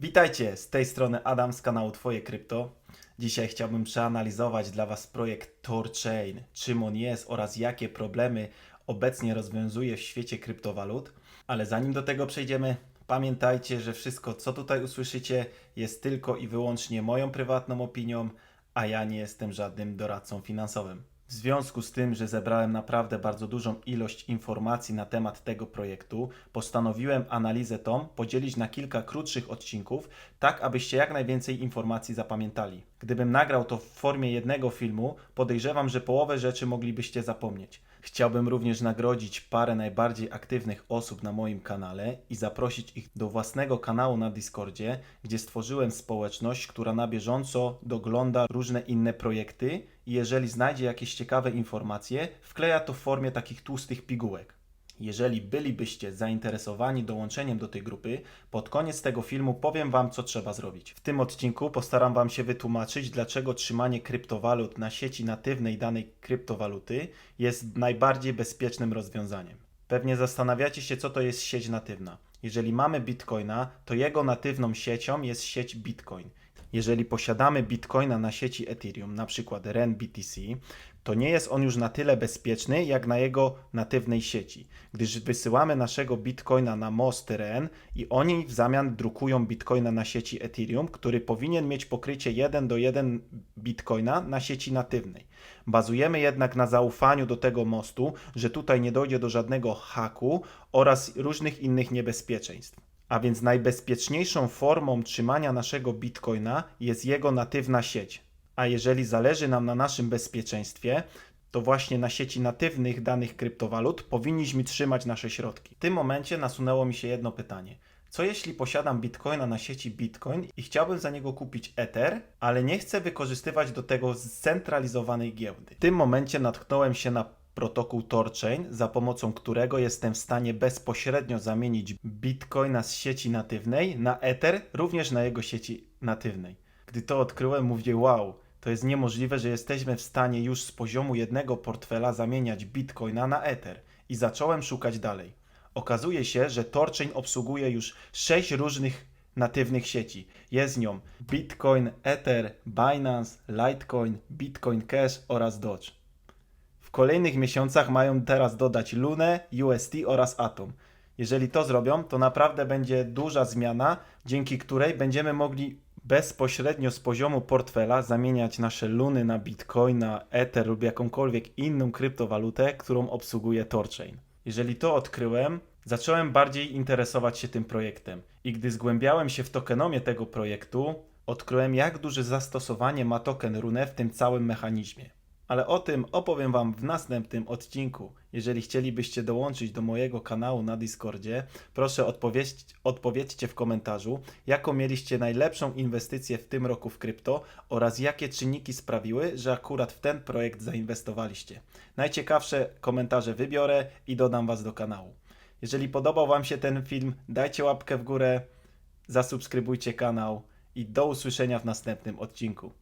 Witajcie, z tej strony Adam z kanału Twoje Krypto. Dzisiaj chciałbym przeanalizować dla Was projekt TorChain, czym on jest oraz jakie problemy obecnie rozwiązuje w świecie kryptowalut. Ale zanim do tego przejdziemy, pamiętajcie, że wszystko co tutaj usłyszycie jest tylko i wyłącznie moją prywatną opinią, a ja nie jestem żadnym doradcą finansowym. W związku z tym, że zebrałem naprawdę bardzo dużą ilość informacji na temat tego projektu, postanowiłem analizę tą podzielić na kilka krótszych odcinków, tak abyście jak najwięcej informacji zapamiętali. Gdybym nagrał to w formie jednego filmu, podejrzewam, że połowę rzeczy moglibyście zapomnieć. Chciałbym również nagrodzić parę najbardziej aktywnych osób na moim kanale i zaprosić ich do własnego kanału na Discordzie, gdzie stworzyłem społeczność, która na bieżąco dogląda różne inne projekty i jeżeli znajdzie jakieś ciekawe informacje, wkleja to w formie takich tłustych pigułek. Jeżeli bylibyście zainteresowani dołączeniem do tej grupy, pod koniec tego filmu powiem Wam, co trzeba zrobić. W tym odcinku postaram Wam się wytłumaczyć, dlaczego trzymanie kryptowalut na sieci natywnej danej kryptowaluty jest najbardziej bezpiecznym rozwiązaniem. Pewnie zastanawiacie się, co to jest sieć natywna. Jeżeli mamy bitcoina, to jego natywną siecią jest sieć Bitcoin. Jeżeli posiadamy bitcoina na sieci Ethereum, na przykład REN BTC, to nie jest on już na tyle bezpieczny jak na jego natywnej sieci, gdyż wysyłamy naszego bitcoina na most REN i oni w zamian drukują bitcoina na sieci Ethereum, który powinien mieć pokrycie 1 do 1 bitcoina na sieci natywnej. Bazujemy jednak na zaufaniu do tego mostu, że tutaj nie dojdzie do żadnego haku oraz różnych innych niebezpieczeństw. A więc najbezpieczniejszą formą trzymania naszego bitcoina jest jego natywna sieć. A jeżeli zależy nam na naszym bezpieczeństwie, to właśnie na sieci natywnych danych kryptowalut powinniśmy trzymać nasze środki. W tym momencie nasunęło mi się jedno pytanie. Co jeśli posiadam bitcoina na sieci Bitcoin i chciałbym za niego kupić Ether, ale nie chcę wykorzystywać do tego scentralizowanej giełdy? W tym momencie natknąłem się na protokół TorChain, za pomocą którego jestem w stanie bezpośrednio zamienić bitcoina z sieci natywnej na Ether, również na jego sieci natywnej. Gdy to odkryłem, mówię wow, to jest niemożliwe, że jesteśmy w stanie już z poziomu jednego portfela zamieniać bitcoina na Ether. I zacząłem szukać dalej. Okazuje się, że TorChain obsługuje już 6 różnych natywnych sieci. Jest nią Bitcoin, Ether, Binance, Litecoin, Bitcoin Cash oraz Doge. Kolejnych miesiącach mają teraz dodać Lunę, UST oraz Atom. Jeżeli to zrobią, to naprawdę będzie duża zmiana, dzięki której będziemy mogli bezpośrednio z poziomu portfela zamieniać nasze luny na bitcoina, ether lub jakąkolwiek inną kryptowalutę, którą obsługuje TorChain. Jeżeli to odkryłem, zacząłem bardziej interesować się tym projektem i gdy zgłębiałem się w tokenomię tego projektu, odkryłem jak duże zastosowanie ma token Rune w tym całym mechanizmie. Ale o tym opowiem Wam w następnym odcinku. Jeżeli chcielibyście dołączyć do mojego kanału na Discordzie, proszę odpowiedź, odpowiedzcie w komentarzu, jaką mieliście najlepszą inwestycję w tym roku w krypto oraz jakie czynniki sprawiły, że akurat w ten projekt zainwestowaliście. Najciekawsze komentarze wybiorę i dodam Was do kanału. Jeżeli podobał Wam się ten film, dajcie łapkę w górę, zasubskrybujcie kanał i do usłyszenia w następnym odcinku.